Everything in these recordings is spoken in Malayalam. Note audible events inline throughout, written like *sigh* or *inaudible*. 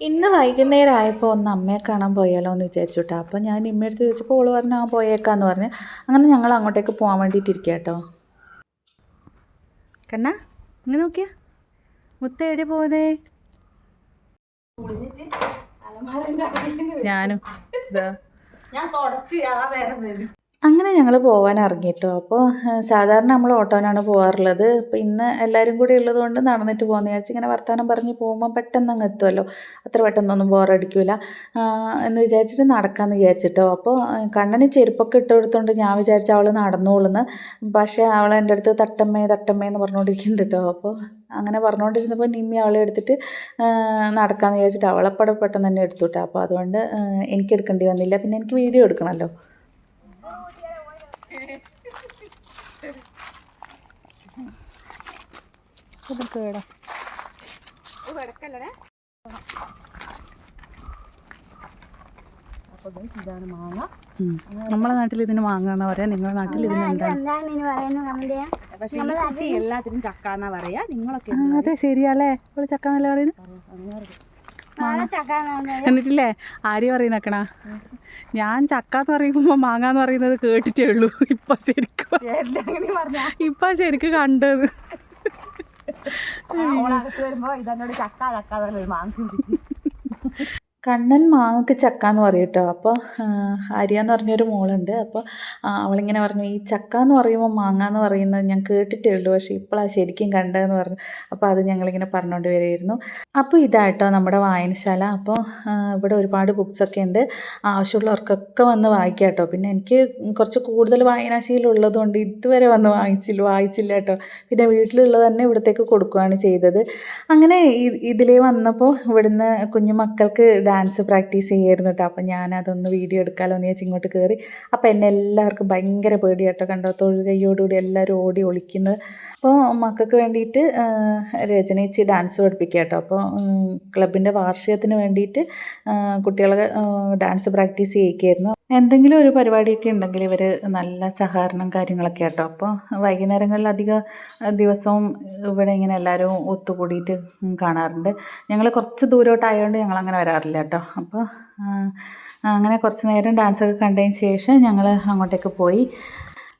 ഇന്ന് വൈകുന്നേരം ആയപ്പോൾ ഒന്ന് അമ്മയെ കാണാൻ പോയാലോ എന്ന് വിചാരിച്ചു കേട്ടോ അപ്പോൾ ഞാൻ ഇമ്മയടുത്ത് ചോദിച്ചപ്പോൾ ഓൾ പറഞ്ഞു ആ പോയേക്കാന്ന് പറഞ്ഞ്. അങ്ങനെ ഞങ്ങൾ അങ്ങോട്ടേക്ക് പോകാൻ വേണ്ടിയിട്ട് വേണ്ടിയിട്ടിരിക്കുക കേട്ടോ കണ്ണ ഇങ്ങനെ നോക്കിയാ. മുത്ത എവിടെ പോകുന്നേ ഞാനും ഞാൻ തുടച്ച് ആ നേരം വരും. അങ്ങനെ ഞങ്ങൾ പോകാൻ ഇറങ്ങിയിട്ടോ അപ്പോൾ സാധാരണ നമ്മൾ ഓട്ടോനാണ് പോകാറുള്ളത് അപ്പോൾ ഇന്ന് എല്ലാവരും കൂടി ഉള്ളത് കൊണ്ട് നടന്നിട്ട് പോകുന്ന വിചാരിച്ച് ഇങ്ങനെ വർത്തമാനം പറഞ്ഞ് പോകുമ്പോൾ പെട്ടെന്ന് അങ്ങ് എത്തുമല്ലോ അത്ര പെട്ടെന്നൊന്നും ബോറടിക്കില്ല എന്ന് വിചാരിച്ചിട്ട് നടക്കാമെന്ന് വിചാരിച്ചിട്ടോ. അപ്പോൾ കണ്ണന് ചെരുപ്പൊക്കെ ഇട്ട് കൊടുത്തോണ്ട് ഞാൻ വിചാരിച്ചു അവൾ നടന്നോളുന്ന്. പക്ഷേ അവൾ എന്റെ അടുത്ത് തട്ടമ്മേ തട്ടമ്മേ എന്ന് പറഞ്ഞുകൊണ്ടിരിക്കുന്നുണ്ട് കേട്ടോ അപ്പോൾ അങ്ങനെ പറഞ്ഞുകൊണ്ടിരുന്നപ്പോൾ നിമ്മി അവളെ എടുത്തിട്ട് നടക്കാമെന്ന് വിചാരിച്ചിട്ട് അവളെപ്പടെ പെട്ടെന്ന് തന്നെ എടുത്തു കേട്ടോ അപ്പോൾ അതുകൊണ്ട് എനിക്ക് എടുക്കേണ്ടി വന്നില്ല. പിന്നെ എനിക്ക് വീഡിയോ എടുക്കണമല്ലോ കേടാ മാങ്ങ. നമ്മളെ നാട്ടിൽ ഇതിന് മാങ്ങാന്ന് പറയാ? നിങ്ങളുടെ നാട്ടിൽ ഇതിന് എന്താണ്? എല്ലാത്തിനും ചക്ക എന്നാ പറയാ? നിങ്ങളൊക്കെ അതെ ശരിയല്ലേ ചക്ക നല്ല പറയുന്നത് എന്നിട്ടില്ലേ? ആര് പറയുന്നക്കണ ഞാൻ ചക്ക എന്ന് പറയുമ്പോ മാങ്ങ എന്ന് പറയുന്നത് കേട്ടിട്ടേ ഉള്ളൂ. ഇപ്പൊ ശരിക്കും. ഇപ്പൊ ശരിക്കും കണ്ടത്. ഓളകത്ത് വരുമ്പോ ഇതെന്നോട് ചക്ക ചക്ക മാങ്ങ കണ്ണൻ മാങ്ങക്ക് ചക്ക എന്ന് പറയും കേട്ടോ. അപ്പോൾ ആര്യ എന്ന് പറഞ്ഞൊരു മോളുണ്ട്. അപ്പോൾ അവളിങ്ങനെ പറഞ്ഞു ഈ ചക്ക എന്ന് പറയുമ്പോൾ മാങ്ങ എന്ന് പറയുന്നത് ഞാൻ കേട്ടിട്ടേ ഉള്ളൂ. പക്ഷേ ഇപ്പോഴാണ് ശരിക്കും കണ്ടതെന്ന് പറഞ്ഞു. അപ്പോൾ അത് ഞങ്ങളിങ്ങനെ പറഞ്ഞുകൊണ്ട് വരുമായിരുന്നു അപ്പോൾ ഇതായിട്ടോ നമ്മുടെ വായനശാല. അപ്പോൾ ഇവിടെ ഒരുപാട് ബുക്സൊക്കെ ഉണ്ട്. ആവശ്യമുള്ളവർക്കൊക്കെ വന്ന് വായിക്കാം കേട്ടോ. പിന്നെ എനിക്ക് കുറച്ച് കൂടുതൽ വായനാശീലുള്ളതുകൊണ്ട് ഇതുവരെ വന്ന് വാങ്ങിച്ചില്ല വായിച്ചില്ല കേട്ടോ. പിന്നെ വീട്ടിലുള്ളത് തന്നെ ഇവിടത്തേക്ക് കൊടുക്കുകയാണ് ചെയ്തത്. അങ്ങനെ ഇതിലേ വന്നപ്പോൾ ഇവിടുന്ന് കുഞ്ഞു മക്കൾക്ക് ഡാൻസ് പ്രാക്ടീസ് ചെയ്യായിരുന്നു കേട്ടോ അപ്പോൾ ഞാനതൊന്ന് വീഡിയോ എടുക്കാമല്ലോ എന്ന് വെച്ച് ഇങ്ങോട്ട് കയറി അപ്പം എന്നെ എല്ലാവർക്കും ഭയങ്കര പേടി കേട്ടോ കണ്ടോ? തൊഴിൽ കൈയോടുകൂടി എല്ലാവരും ഓടി ഒളിക്കുന്നത് അപ്പോൾ മക്കൾക്ക് വേണ്ടിയിട്ട് രചനയിച്ച് ഡാൻസ് പഠിപ്പിക്കുക കേട്ടോ അപ്പോൾ ക്ലബിന്റെ വാർഷികത്തിന് വേണ്ടിയിട്ട് കുട്ടികളെ ഡാൻസ് പ്രാക്ടീസ് ചെയ്യിക്കായിരുന്നു. എന്തെങ്കിലും ഒരു പരിപാടിയൊക്കെ ഉണ്ടെങ്കിൽ ഇവർ നല്ല സഹകരണം കാര്യങ്ങളൊക്കെ കേട്ടോ അപ്പോൾ വൈകുന്നേരങ്ങളിൽ അധിക ദിവസവും ഇവിടെ ഇങ്ങനെ എല്ലാവരും ഒത്തുകൂടിയിട്ട് കാണാറുണ്ട്. ഞങ്ങൾ കുറച്ച് ദൂരോട്ടായതുകൊണ്ട് ഞങ്ങൾ അങ്ങനെ വരാറില്ല. കേട്ടോ അപ്പോൾ അങ്ങനെ കുറച്ച് നേരം ഡാൻസൊക്കെ കണ്ടതിന് ശേഷം ഞങ്ങൾ അങ്ങോട്ടേക്ക് പോയി.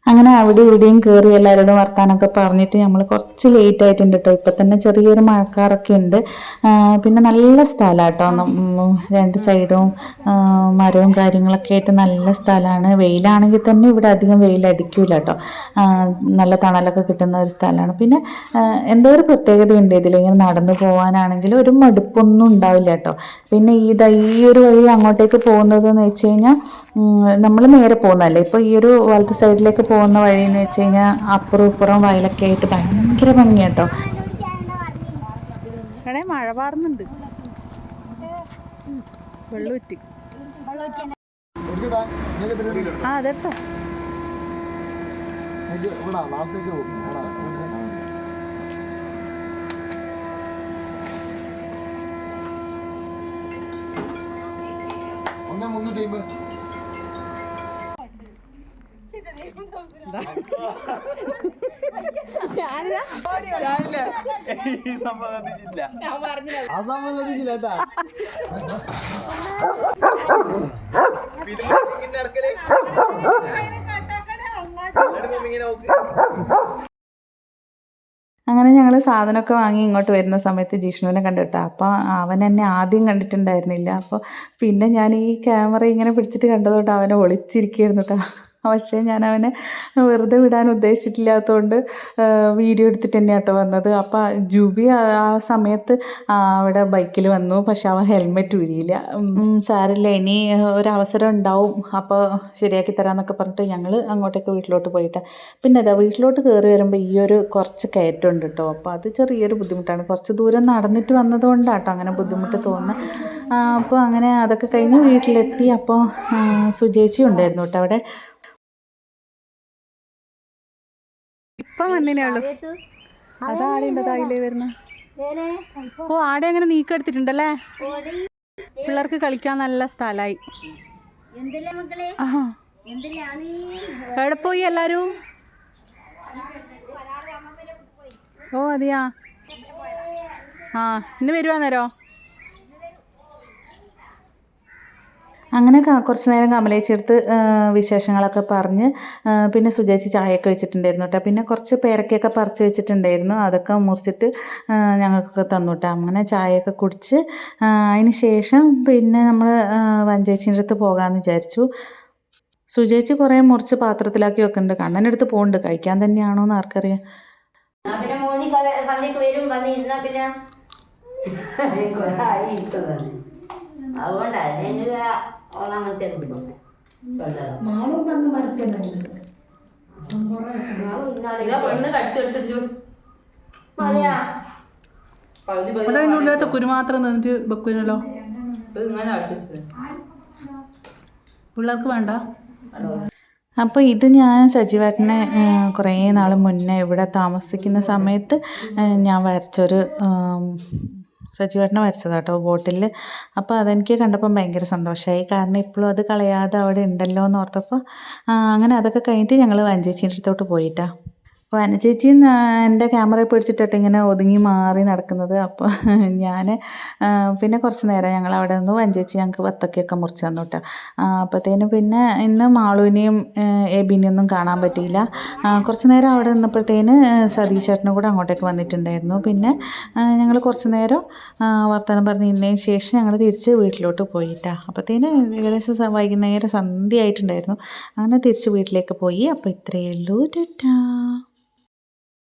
അങ്ങനെ അവിടെ ഇവിടെയും കയറി എല്ലാവരോടും വർത്താനമൊക്കെ പറഞ്ഞിട്ട് നമ്മൾ കുറച്ച് ലേറ്റ് ആയിട്ടുണ്ട് കേട്ടോ ഇപ്പം തന്നെ ചെറിയൊരു മഴക്കാറൊക്കെ ഉണ്ട്. പിന്നെ നല്ല സ്ഥലമാണ് കേട്ടോ രണ്ട് സൈഡും മരവും കാര്യങ്ങളൊക്കെ ആയിട്ട് നല്ല സ്ഥലമാണ് വെയിലാണെങ്കിൽ തന്നെ ഇവിടെ അധികം വെയിലടിക്കില്ല കേട്ടോ നല്ല തണലൊക്കെ കിട്ടുന്ന ഒരു സ്ഥലമാണ് പിന്നെ എന്തോ ഒരു പ്രത്യേകതയുണ്ട് ഇതിലിങ്ങനെ നടന്നു പോകാനാണെങ്കിൽ ഒരു മടുപ്പൊന്നും ഉണ്ടാവില്ല കേട്ടോ പിന്നെ ഈ ഈ ഒരു വഴി അങ്ങോട്ടേക്ക് പോകുന്നത് എന്ന് വെച്ച് കഴിഞ്ഞാൽ നമ്മൾ നേരെ പോകുന്നതല്ലേ? ഇപ്പോൾ ഈ ഒരു വലത്ത് സൈഡിലേക്ക് പോകുന്ന വഴി എന്ന് വെച്ച് കഴിഞ്ഞാൽ അപ്പുറം ഇപ്പുറം വയലൊക്കെ ആയിട്ട് ഭയങ്കര ഭംഗിയാട്ടോ. മഴ പാറുന്നുണ്ട്. വെള്ളം ഉറ്റി ആ അതെടുത്തോ. ഒന്നേ അസമ്മതിച്ചില്ല കേട്ടാ. അങ്ങനെ ഞങ്ങൾ സാധനമൊക്കെ വാങ്ങി ഇങ്ങോട്ട് വരുന്ന സമയത്ത് ജിഷ്ണുവിനെ കണ്ടിട്ടാ. അപ്പോൾ അവൻ എന്നെ ആദ്യം കണ്ടിട്ടുണ്ടായിരുന്നില്ല. അപ്പോൾ പിന്നെ ഞാൻ ഈ ക്യാമറ ഇങ്ങനെ പിടിച്ചിട്ട് കണ്ടതുകൊണ്ട് അവനെ ഒളിച്ചിരിക്കുകയായിരുന്നു കേട്ടോ. പക്ഷേ ഞാൻ അവനെ വെറുതെ വിടാൻ ഉദ്ദേശിച്ചിട്ടില്ലാത്തതുകൊണ്ട് വീഡിയോ എടുത്തിട്ട് തന്നെ കേട്ടോ വന്നത്. അപ്പോൾ ജൂബി ആ സമയത്ത് അവിടെ ബൈക്കിൽ വന്നു. പക്ഷെ അവൻ ഹെൽമെറ്റ് ഊരിയില്ല. സാരല്ല ഇനി ഒരവസരം ഉണ്ടാവും. അപ്പോൾ ശരിയാക്കി തരാമെന്നൊക്കെ പറഞ്ഞിട്ട് ഞങ്ങൾ അങ്ങോട്ടേക്ക് വീട്ടിലോട്ട് പോയിട്ട്. പിന്നെ അതാ വീട്ടിലോട്ട് കയറി വരുമ്പോൾ ഈ ഒരു കുറച്ച് കയറ്റമുണ്ട് കേട്ടോ അപ്പോൾ അത് ചെറിയൊരു ബുദ്ധിമുട്ടാണ്. കുറച്ച് ദൂരം നടന്നിട്ട് വന്നതുകൊണ്ടാണ് കേട്ടോ അങ്ങനെ ബുദ്ധിമുട്ട് തോന്നുന്നത് അപ്പോൾ അങ്ങനെ അതൊക്കെ കഴിഞ്ഞ് വീട്ടിലെത്തി. അപ്പോൾ സുജേച്ചി ഉണ്ടായിരുന്നു കേട്ടോ അവിടെ. ഇപ്പം വന്നേ ഉള്ളൂ. അതാടുണ്ട് അതിലേ വരുന്ന? ഓ ആടെ അങ്ങനെ നീക്കെടുത്തിട്ടുണ്ടല്ലേ? പിള്ളേർക്ക് കളിക്കാൻ നല്ല സ്ഥലമായി എവിടെ പോയി എല്ലാരും? ഓ അതെയാ. ആ ഇന്ന് വരുവാന്നേരോ? അങ്ങനെ കുറച്ച് നേരം കമലേച്ചെടുത്ത് വിശേഷങ്ങളൊക്കെ പറഞ്ഞ് പിന്നെ സുജേച്ചി ചായയൊക്കെ വെച്ചിട്ടുണ്ടായിരുന്നു കേട്ടോ പിന്നെ കുറച്ച് പേരക്കയൊക്കെ പറിച്ച് വെച്ചിട്ടുണ്ടായിരുന്നു. അതൊക്കെ മുറിച്ചിട്ട് ഞങ്ങൾക്കൊക്കെ തന്നു കേട്ടോ അങ്ങനെ ചായയൊക്കെ കുടിച്ച് അതിന് ശേഷം പിന്നെ നമ്മൾ വഞ്ചേച്ചിന്റെ അടുത്ത് പോകാമെന്ന് വിചാരിച്ചു. സുജേച്ചി കുറേ മുറിച്ച് പാത്രത്തിലാക്കി വെക്കുന്നുണ്ട് കണ്ണനെടുത്ത് പോകുന്നുണ്ട് കഴിക്കാൻ തന്നെയാണോ എന്ന് ആർക്കറിയാം. ആ പിന്നെ മോനി സന്ധ്യക്ക് വരും. വന്നിരുന്നാ പിന്നെ അതുകൊണ്ടാണ് അങ്ങനത്തെ എടുക്കുന്നു പെണ്ണ് കടിച്ചെടുത്തിട്ട് മതിയാ. പകുതി അതതിന്റെ ഉള്ളിലത്തെ കുരു മാത്രം നിന്നിട്ട് വെക്കുമല്ലോ പിള്ളേർക്ക് വേണ്ട. അപ്പോൾ ഇത് ഞാൻ സജീവേട്ടനെ കുറേ നാൾ മുന്നേ ഇവിടെ താമസിക്കുന്ന സമയത്ത് ഞാൻ വരച്ചൊരു ആം, വരച്ചതാണ് കേട്ടോ ബോട്ടിൽ അപ്പോൾ അതെനിക്ക് കണ്ടപ്പം ഭയങ്കര സന്തോഷമായി കാരണം ഇപ്പോഴും അത് കളയാതെ അവിടെ ഉണ്ടല്ലോ എന്ന് ഓർത്തപ്പോൾ അങ്ങനെ അതൊക്കെ കഴിഞ്ഞിട്ട് ഞങ്ങൾ വഞ്ചേച്ചീന്റെ അടുത്തോട്ട് പോയിട്ടാ വനചേച്ചി എന്റെ ക്യാമറ പിടിച്ചിട്ടിട്ട് ഇങ്ങനെ ഒതുങ്ങി മാറി നടക്കുന്നത്. അപ്പോൾ *laughs* ഞാൻ പിന്നെ കുറച്ച് നേരം ഞങ്ങൾ അവിടെ നിന്ന് വഞ്ചേച്ചി ഞങ്ങൾക്ക് വത്തക്കയൊക്കെ മുറിച്ച് തന്നു കേട്ടോ അപ്പോഴത്തേനും പിന്നെ ഇന്ന് മാളുവിനെയും എബിനെയും ഒന്നും കാണാൻ പറ്റിയില്ല. കുറച്ച് നേരം അവിടെ നിന്നപ്പോഴത്തേന് സതീഷ് ചേട്ടനും കൂടെ അങ്ങോട്ടേക്ക് വന്നിട്ടുണ്ടായിരുന്നു. പിന്നെ ഞങ്ങൾ കുറച്ച് നേരം വർത്തമാനം പറഞ്ഞതിന് ശേഷം ഞങ്ങൾ തിരിച്ച് വീട്ടിലോട്ട് പോയിട്ടാ അപ്പോഴത്തേന് ഏകദേശം വൈകുന്നേരം സന്ധ്യ ആയിട്ടുണ്ടായിരുന്നു അങ്ങനെ തിരിച്ച് വീട്ടിലേക്ക് പോയി. അപ്പോൾ ഇത്രയേ ഉള്ളൂ. ടാറ്റാ